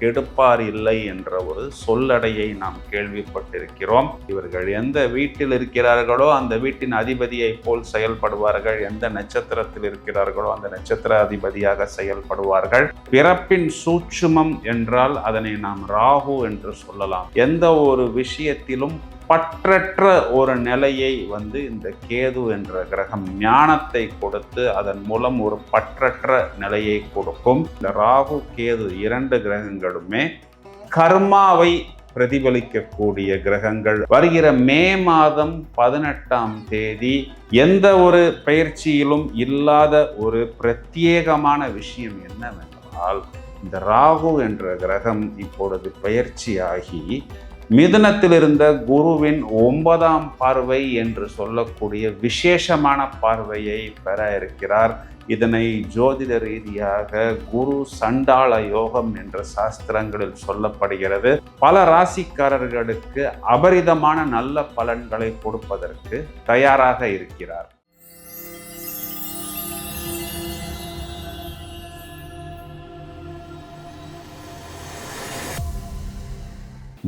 கெடுப்பார் இல்லை என்ற ஒரு சொல்லடையை நாம் கேள்விப்பட்டிருக்கிறோம். இவர்கள் எந்த வீட்டில் இருக்கிறார்களோ அந்த வீட்டின் அதிபதியை போல் செயல்படுவார்கள். எந்த நட்சத்திரத்தில் இருக்கிறார்களோ அந்த நட்சத்திர அதிபதியாக செயல்படுவார்கள். பிறப்பின் சூட்சுமம் என்றால் அதனை நாம் ராகு என்று சொல்லலாம். எந்த ஒரு விஷயத்திலும் பற்றற்ற ஒரு நிலையை வந்து இந்த கேது என்ற கிரகம் ஞானத்தை கொடுத்து அதன் மூலம் ஒரு பற்றற்ற நிலையை கொடுக்கும். இந்த ராகு கேது இரண்டு கிரகங்களுமே கர்மாவை பிரதிபலிக்கக்கூடிய கிரகங்கள். வருகிற மே மாதம் பதினெட்டாம் தேதி எந்த ஒரு பயிற்சியிலும் இல்லாத ஒரு பிரத்யேகமான விஷயம் என்னவென்றால் இந்த ராகு என்ற கிரகம் இப்பொழுது பயிற்சியாகி மிதனத்திலிருந்த குருவின் ஒன்பதாம் பார்வை என்று சொல்லக்கூடிய விசேஷமான பார்வையை பெற இருக்கிறார். இதனை ஜோதிட ரீதியாக குரு சண்டாள யோகம் என்ற சாஸ்திரங்களில் சொல்லப்படுகிறது. பல ராசிக்காரர்களுக்கு அபரிதமான நல்ல பலன்களை கொடுப்பதற்கு தயாராக இருக்கிறார்.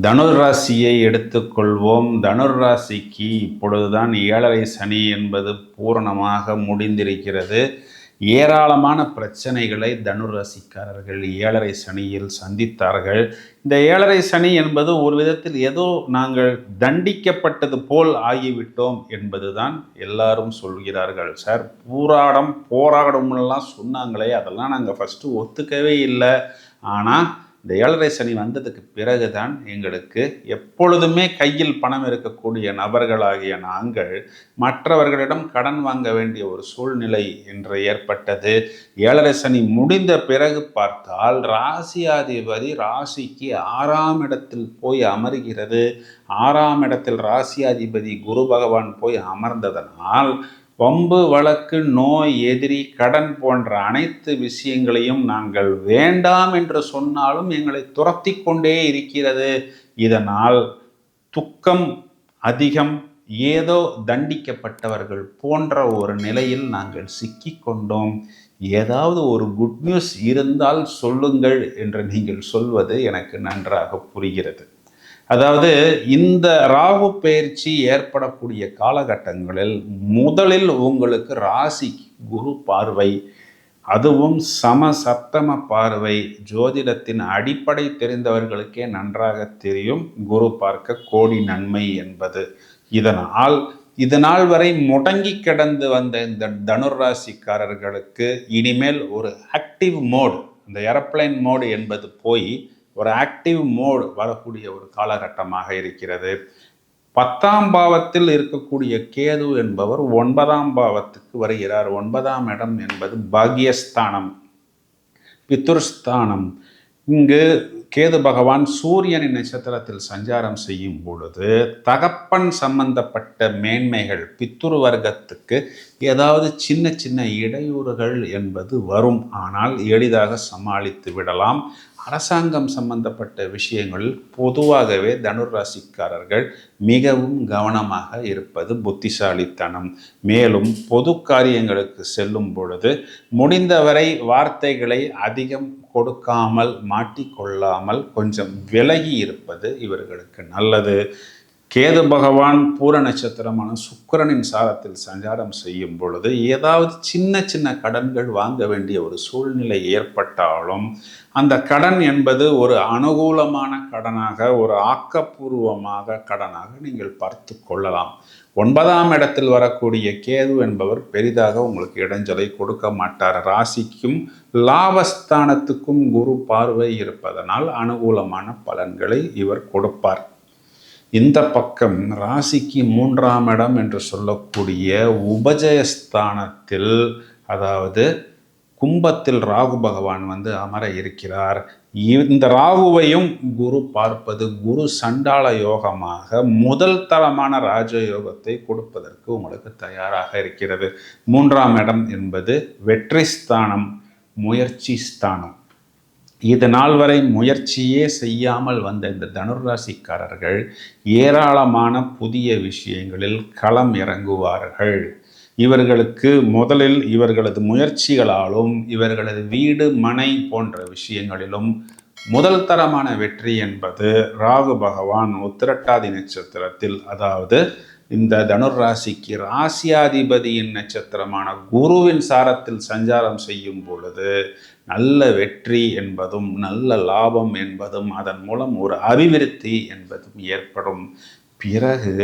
தனுர் ராசியை எடுத்துக்கொள்வோம். தனுர் ராசிக்கு இப்பொழுதுதான் ஏழரை சனி என்பது பூரணமாக முடிந்திருக்கிறது. ஏராளமான பிரச்சனைகளை தனுராசிக்காரர்கள் ஏழரை சனியில் சந்தித்தார்கள். இந்த ஏழரை சனி என்பது ஒரு விதத்தில் ஏதோ நாங்கள் தண்டிக்கப்பட்டது போல் ஆகிவிட்டோம் என்பதுதான் எல்லாரும் சொல்கிறார்கள். சார் பூராடம் போராடம்லாம் சொன்னாங்களே அதெல்லாம் நாங்கள் ஃபஸ்ட்டு ஒத்துக்கவே இல்லை. ஆனால் இந்த ஏழரை சனி வந்ததுக்கு பிறகுதான் எங்களுக்கு எப்பொழுதுமே கையில் பணம் இருக்கக்கூடிய நபர்களாகிய நாங்கள் மற்றவர்களிடம் கடன் வாங்க வேண்டிய ஒரு சூழ்நிலை என்று ஏற்பட்டது. ஏழரை சனி முடிந்த பிறகு பார்த்தால் ராசியாதிபதி ராசிக்கு ஆறாம் இடத்தில் போய் அமர்கிறது. ஆறாம் இடத்தில் ராசியாதிபதி குரு பகவான் போய் அமர்ந்ததனால் வம்பு வழக்கு நோய் எதிரி கடன் போன்ற அனைத்து விஷயங்களையும் நாங்கள் வேண்டாம் என்று சொன்னாலும் எங்களை துரத்தி கொண்டே இருக்கிறது. இதனால் துக்கம் அதிகம். ஏதோ தண்டிக்கப்பட்டவர்கள் போன்ற ஒரு நிலையில் நாங்கள் சிக்கிக்கொண்டோம் ஏதாவது ஒரு குட் நியூஸ் இருந்தால் சொல்லுங்கள் என்று நீங்கள் சொல்வது எனக்கு நன்றாக புரிகிறது. அதாவது இந்த ராகு பயிற்சி ஏற்படக்கூடிய காலகட்டங்களில் முதலில் உங்களுக்கு ராசி குரு பார்வை அதுவும் சம சப்தம பார்வை ஜோதிடத்தின் அடிப்படை தெரிந்தவர்களுக்கே நன்றாக தெரியும் குரு பார்க்க கோடி நன்மை என்பது. இதனால் இது நாள் வரை முடங்கி கிடந்து வந்த இந்த தனுர் ராசிக்காரர்களுக்கு இனிமேல் ஒரு ஆக்டிவ் மோடு இந்த ஏரோப்ளைன் மோடு என்பது போய் ஒரு ஆக்டிவ் மோடு வரக்கூடிய ஒரு காலகட்டமாக இருக்கிறது. பத்தாம் பாவத்தில் இருக்கக்கூடிய கேது என்பவர் ஒன்பதாம் பாவத்துக்கு வருகிறார். ஒன்பதாம் இடம் என்பது பாக்யஸ்தானம் பித்துர்ஸ்தானம் இங்கு கேது பகவான் சூரியனின் நட்சத்திரத்தில் சஞ்சாரம் செய்யும் பொழுது தகப்பன் சம்பந்தப்பட்ட மேன்மைகள் பித்துரு வர்க்கத்துக்கு ஏதாவது சின்ன சின்ன இடையூறுகள் என்பது வரும். ஆனால் எளிதாக சமாளித்து விடலாம். அரசாங்கம் சம்பந்தப்பட்ட விஷயங்களில் பொதுவாகவே தனுராசிக்காரர்கள் மிகவும் கவனமாக இருப்பது புத்திசாலித்தனம். மேலும் பொது காரியங்களுக்கு செல்லும் பொழுது முடிந்தவரை வார்த்தைகளை அதிகம் கொடுக்காமல் மாட்டிக்கொள்ளாமல் கொஞ்சம் விலகி இருப்பது இவர்களுக்கு நல்லது. கேது பகவான் பூர நட்சத்திரமான சுக்கரனின் சாரத்தில் சஞ்சாரம் செய்யும் பொழுது ஏதாவது சின்ன சின்ன கடன்கள் வாங்க வேண்டிய ஒரு சூழ்நிலை ஏற்பட்டாலும் அந்த கடன் என்பது ஒரு அனுகூலமான கடனாக ஒரு ஆக்கப்பூர்வமாக கடனாக நீங்கள் பார்த்து கொள்ளலாம். ஒன்பதாம் இடத்தில் வரக்கூடிய கேது என்பவர் பெரிதாக உங்களுக்கு இடைஞ்சலை கொடுக்க மாட்டார். ராசிக்கும் லாபஸ்தானத்துக்கும் குரு பார்வை இருப்பதனால் அனுகூலமான பலன்களை இவர் கொடுப்பார். இந்த பக்கம் ராசிக்கு மூன்றாம் இடம் என்று சொல்லக்கூடிய உபஜயஸ்தானத்தில் அதாவது கும்பத்தில் ராகு பகவான் வந்து அமர இருக்கிறார். இந்த ராகுவையும் குரு பார்ப்பது குரு சண்டாள யோகமாக முதல் தரமான ராஜயோகத்தை கொடுப்பதற்கு உங்களுக்கு தயாராக இருக்கிறது. மூன்றாம் இடம் என்பது வெற்றி ஸ்தானம் முயற்சி ஸ்தானம். இது நாள் வரை முயற்சியே செய்யாமல் வந்த இந்த தனுராசிக்காரர்கள் ஏராளமான புதிய விஷயங்களில் களம் இறங்குவார்கள். இவர்களுக்கு முதலில் இவர்களது முயற்சிகளாலும் இவர்களது வீடு மனை போன்ற விஷயங்களிலும் முதல் தரமான வெற்றி என்பது ராகு பகவான் உத்திரட்டாதி நட்சத்திரத்தில் அதாவது இந்த தனுர் ராசிக்கு ராசியாதிபதியின் நட்சத்திரமான குருவின் சாரத்தில் சஞ்சாரம் செய்யும் பொழுது நல்ல வெற்றி என்பதும் நல்ல லாபம் என்பதும் அதன் மூலம் ஒரு அபிவிருத்தி என்பதும் ஏற்படும். பிறகு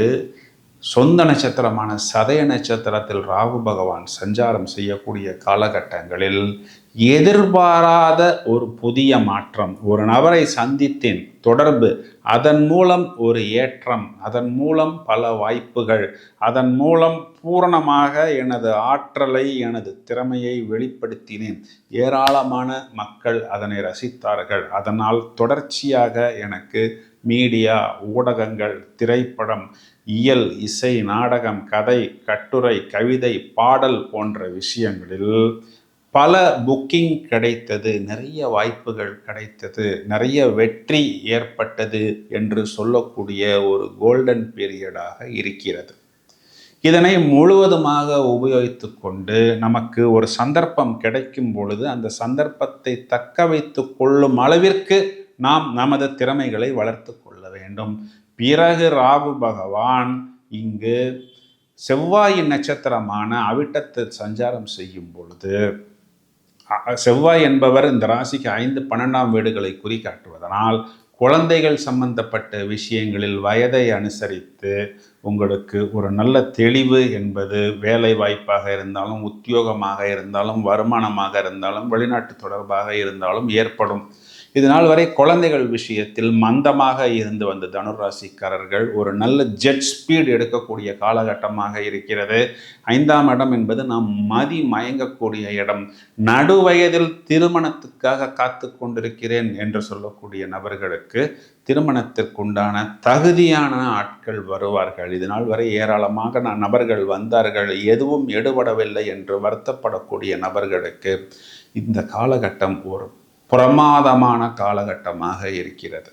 சொந்த நட்சத்திரமான சதய நட்சத்திரத்தில் ராகு பகவான் சஞ்சாரம் செய்யக்கூடிய காலகட்டங்களில் எதிர்பாராத ஒரு புதிய மாற்றம். ஒரு நபரை சந்தித்தேன். தொடர்பு. அதன் மூலம் ஒரு ஏற்றம். அதன் மூலம் பல வாய்ப்புகள். அதன் மூலம் பூரணமாக எனது ஆற்றலை எனது திறமையை வெளிப்படுத்தினேன். ஏராளமான மக்கள் அதனை ரசித்தார்கள். அதனால் தொடர்ச்சியாக எனக்கு மீடியா ஊடகங்கள் திரைப்படம் இயல் இசை நாடகம் கதை கட்டுரை கவிதை பாடல் போன்ற விஷயங்களில் பல புக்கிங் கிடைத்தது நிறைய வாய்ப்புகள் கிடைத்தது நிறைய வெற்றி ஏற்பட்டது என்று சொல்லக்கூடிய ஒரு கோல்டன் பீரியடாக இருக்கிறது. இதனை முழுவதுமாக உபயோகித்து கொண்டு நமக்கு ஒரு சந்தர்ப்பம் கிடைக்கும் பொழுது அந்த சந்தர்ப்பத்தை தக்க வைத்து கொள்ளும் அளவிற்கு நாம் நமது திறமைகளை வளர்த்து கொள்ள வேண்டும். பிறகு ராகு பகவான் இங்கு செவ்வாயின் நட்சத்திரமான அவிட்டத்தில் சஞ்சாரம் செய்யும் பொழுது செவ்வாய் என்பவர் இந்த ராசிக்கு ஐந்து பன்னெண்டாம் வீடுகளை குறிக்காட்டுவதனால் குழந்தைகள் சம்பந்தப்பட்ட விஷயங்களில் வயதை அனுசரித்து உங்களுக்கு ஒரு நல்ல தெளிவு என்பது வேலை வாய்ப்பாக இருந்தாலும் உத்தியோகமாக இருந்தாலும் வருமானமாக இருந்தாலும் வெளிநாட்டு தொடர்பாக இருந்தாலும் ஏற்படும். இது நாள் வரை குழந்தைகள் விஷயத்தில் மந்தமாக இருந்து வந்த தனுராசிக்காரர்கள் ஒரு நல்ல ஜெட் ஸ்பீடு எடுக்கக்கூடிய காலகட்டமாக இருக்கிறது. ஐந்தாம் இடம் என்பது நாம் மதி மயங்கக்கூடிய இடம். நடுவயதில் திருமணத்துக்காக காத்து கொண்டிருக்கிறேன் என்று சொல்லக்கூடிய நபர்களுக்கு திருமணத்திற்குண்டான தகுதியான ஆட்கள் வருவார்கள். இதனால் வரை ஏராளமாக நான் நபர்கள் வந்தார்கள். எதுவும் எடுபடவில்லை என்று வருத்தப்படக்கூடிய நபர்களுக்கு இந்த காலகட்டம் ஒரு பிரமாதமான காலகட்டமாக இருக்கிறது.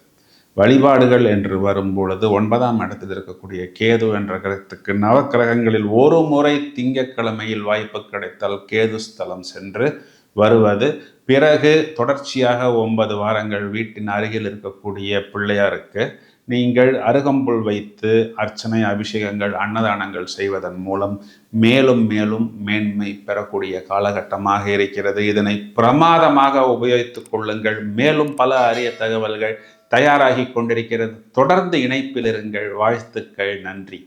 வழிபாடுகள் என்று வரும் பொழுது ஒன்பதாம் இடத்தில் இருக்கக்கூடிய கேது என்ற கிரகத்துக்கு நவக்கிரகங்களில் ஒரு முறை திங்கக்கிழமையில் வாய்ப்பு கிடைத்தால் கேது ஸ்தலம் சென்று வருவது. பிறகு தொடர்ச்சியாக ஒன்பது வாரங்கள் வீட்டின் அருகில் இருக்கக்கூடிய பிள்ளையாருக்கு நீங்கள் அருகம்புல் வைத்து அர்ச்சனை அபிஷேகங்கள் அன்னதானங்கள் செய்வதன் மூலம் மேலும் மேலும் மேன்மை பெறக்கூடிய காலகட்டமாக இருக்கிறது. இதனை பிரமாதமாக உபயோகித்துக் கொள்ளுங்கள். மேலும் பல அரிய தகவல்கள் தயாராகி கொண்டிருக்கிறது. தொடர்ந்து இணைப்பில் இருங்கள். வாழ்த்துக்கள். நன்றி.